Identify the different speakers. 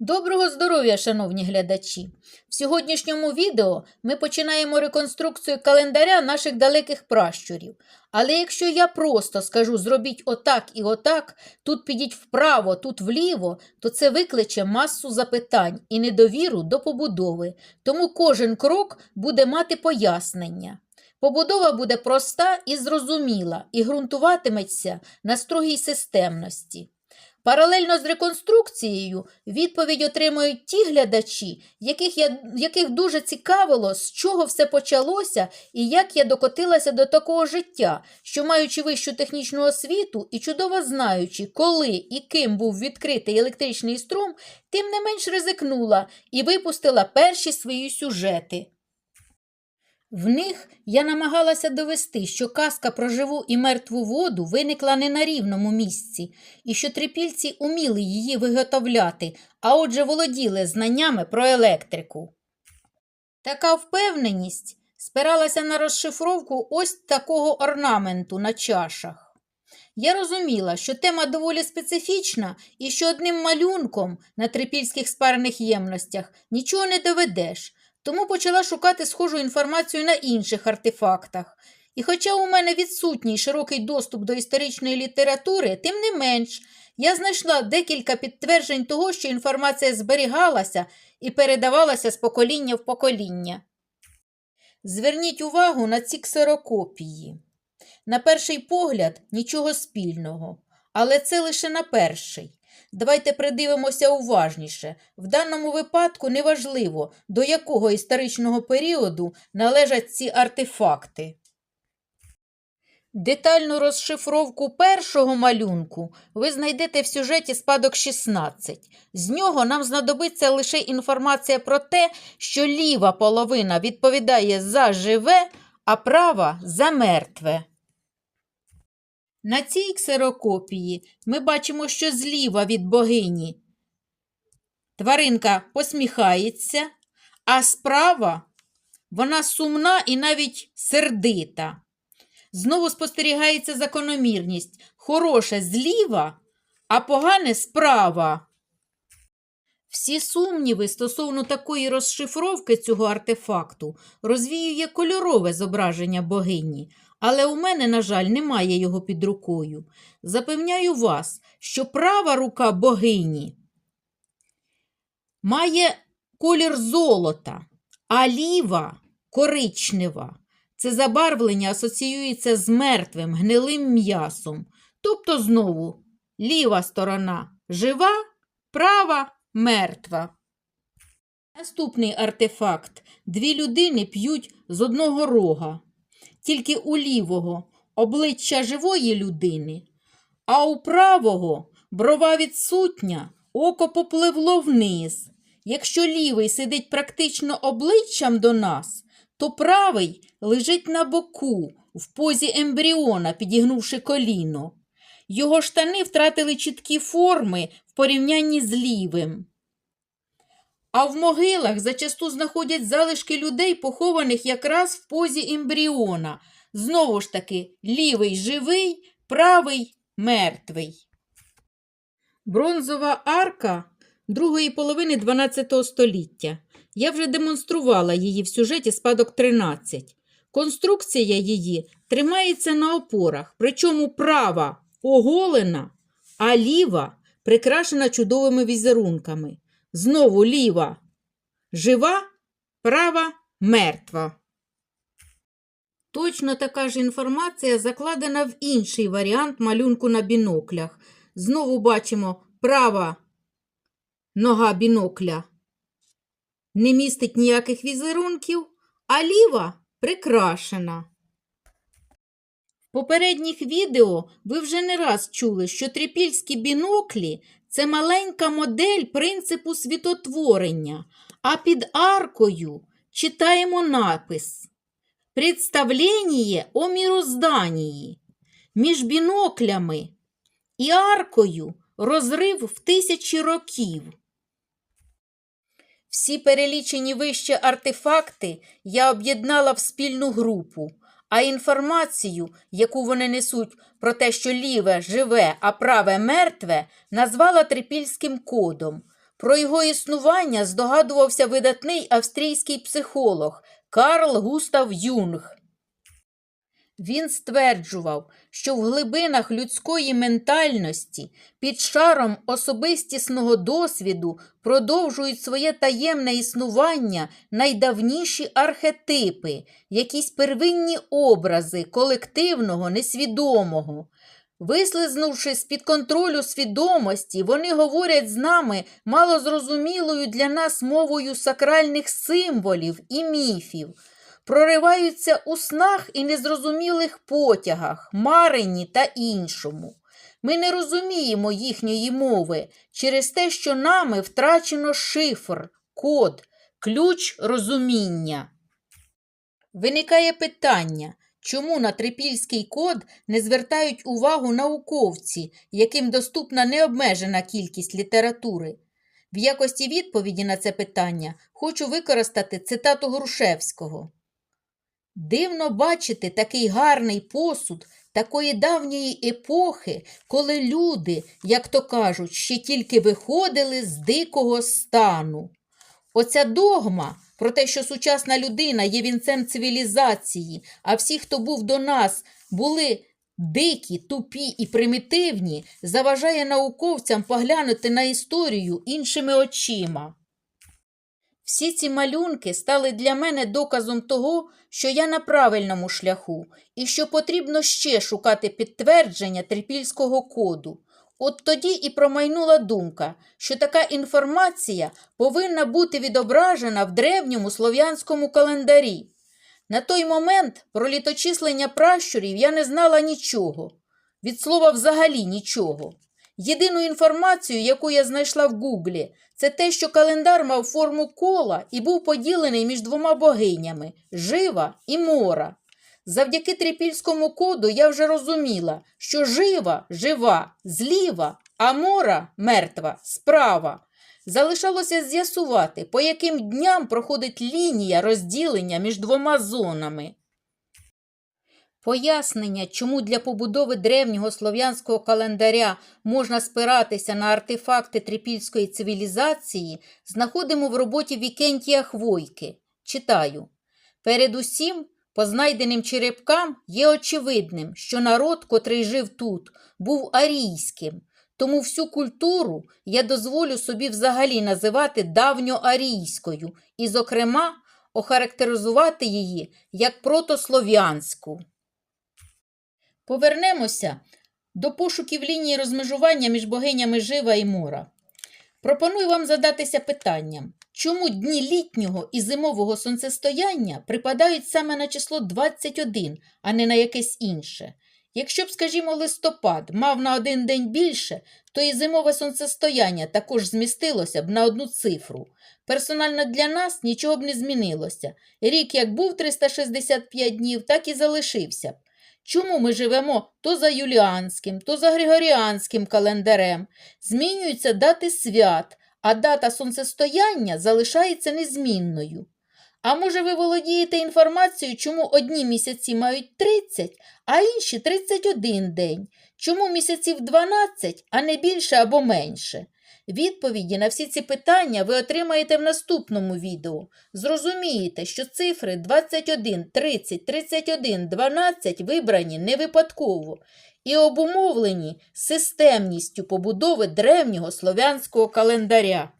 Speaker 1: Доброго здоров'я, шановні глядачі! В сьогоднішньому відео ми починаємо реконструкцію календаря наших далеких пращурів. Але якщо я просто скажу зробіть отак і отак, тут підіть вправо, тут вліво, то це викличе масу запитань і недовіру до побудови. Тому кожен крок буде мати пояснення. Побудова буде проста і зрозуміла і ґрунтуватиметься на строгій системності. Паралельно з реконструкцією відповідь отримують ті глядачі, яких, я, яких дуже цікавило, з чого все почалося і як я докотилася до такого життя, що, маючи вищу технічну освіту і чудово знаючи, коли і ким був відкритий електричний струм, тим не менш ризикнула і випустила перші свої сюжети. В них я намагалася довести, що казка про живу і мертву воду виникла не на рівному місці, і що трипільці уміли її виготовляти, а отже володіли знаннями про електрику. Така впевненість спиралася на розшифровку ось такого орнаменту на чашах. Я розуміла, що тема доволі специфічна і що одним малюнком на трипільських спарених ємностях нічого не доведеш, тому почала шукати схожу інформацію на інших артефактах. І хоча у мене відсутній широкий доступ до історичної літератури, тим не менш, я знайшла декілька підтверджень того, що інформація зберігалася і передавалася з покоління в покоління. Зверніть увагу на ці ксерокопії. На перший погляд нічого спільного, але це лише на перший. Давайте придивимося уважніше. В даному випадку неважливо, до якого історичного періоду належать ці артефакти. Детальну розшифровку першого малюнку ви знайдете в сюжеті спадок 16. З нього нам знадобиться лише інформація про те, що ліва половина відповідає за живе, а права за мертве. На цій ксерокопії ми бачимо, що зліва від богині тваринка посміхається, а справа вона сумна і навіть сердита. Знову спостерігається закономірність. Хороше зліва, а погане справа. Всі сумніви стосовно такої розшифровки цього артефакту розвіює кольорове зображення богині, але у мене, на жаль, немає його під рукою. Запевняю вас, що права рука богині має колір золота, а ліва коричнева. Це забарвлення асоціюється з мертвим гнилим м'ясом. Тобто, знову, ліва сторона жива, права мертва. Наступний артефакт. Дві людини п'ють з одного рога. Тільки у лівого обличчя живої людини, а у правого брова відсутня, око попливло вниз. Якщо лівий сидить практично обличчям до нас, то правий лежить на боку, в позі ембріона, підігнувши коліно. Його штани втратили чіткі форми в порівнянні з лівим. А в могилах зачасту знаходять залишки людей, похованих якраз в позі ембріона. Знову ж таки, лівий живий, правий мертвий. Бронзова арка другої половини 12 століття. Я вже демонструвала її в сюжеті спадок 13. Конструкція її тримається на опорах, причому права оголена, а ліва прикрашена чудовими візерунками. Знову ліва жива, права мертва. Точно така ж інформація закладена в інший варіант малюнку на біноклях. Знову бачимо права нога бінокля не містить ніяких візерунків, а ліва прикрашена. В попередніх відео ви вже не раз чули, що трипільські біноклі це маленька модель принципу світотворення, а під аркою читаємо напис Представлення о мірозданії. Між біноклями і аркою розрив в тисячі років. Всі перелічені вище артефакти я об'єднала в спільну групу, а інформацію, яку вони несуть про те, що ліве живе, а праве мертве, назвала трипільським кодом. Про його існування здогадувався видатний австрійський психолог Карл Густав Юнг. Він стверджував, що в глибинах людської ментальності під шаром особистісного досвіду продовжують своє таємне існування найдавніші архетипи, якісь первинні образи колективного несвідомого. Вислизнувши з-під контролю свідомості, вони говорять з нами малозрозумілою для нас мовою сакральних символів і міфів прориваються у снах і незрозумілих потягах, маренні та іншому. Ми не розуміємо їхньої мови через те, що нами втрачено шифр, код, ключ розуміння. Виникає питання, чому на трипільський код не звертають увагу науковці, яким доступна необмежена кількість літератури. В якості відповіді на це питання хочу використати цитату Грушевського. Дивно бачити такий гарний посуд такої давньої епохи, коли люди, як то кажуть, ще тільки виходили з дикого стану. Оця догма про те, що сучасна людина є вінцем цивілізації, а всі, хто був до нас, були дикі, тупі і примітивні, заважає науковцям поглянути на історію іншими очима. Всі ці малюнки стали для мене доказом того, що я на правильному шляху і що потрібно ще шукати підтвердження трипільського коду. От тоді і промайнула думка, що така інформація повинна бути відображена в древньому слов'янському календарі. На той момент про літочислення пращурів я не знала нічого, від слова взагалі нічого. Єдину інформацію, яку я знайшла в Гуглі, це те, що календар мав форму кола і був поділений між двома богинями жива і мора. Завдяки трипільському коду я вже розуміла, що жива жива, зліва, а мора мертва справа. Залишалося з'ясувати, по яким дням проходить лінія розділення між двома зонами. Пояснення, чому для побудови древнього слов'янського календаря можна спиратися на артефакти трипільської цивілізації, знаходимо в роботі Вікентія Хвойки. Читаю. Передусім, по знайденим черепкам є очевидним, що народ, котрий жив тут, був арійським, тому всю культуру я дозволю собі взагалі називати давньоарійською і, зокрема, охарактеризувати її як протослов'янську. Повернемося до пошуків лінії розмежування між богинями Жива і Мора. Пропоную вам задатися питанням, чому дні літнього і зимового сонцестояння припадають саме на число 21, а не на якесь інше. Якщо б, скажімо, листопад мав на один день більше, то і зимове сонцестояння також змістилося б на одну цифру. Персонально для нас нічого б не змінилося. Рік як був 365 днів, так і залишився б. Чому ми живемо то за юліанським, то за григоріанським календарем? Змінюються дати свят, а дата сонцестояння залишається незмінною. А може, ви володієте інформацією, чому одні місяці мають 30, а інші 31 день? Чому місяців 12, а не більше або менше? Відповіді на всі ці питання ви отримаєте в наступному відео. Зрозумієте, що цифри 21, 30, 31, 12 вибрані не випадково і обумовлені системністю побудови древнього слов'янського календаря.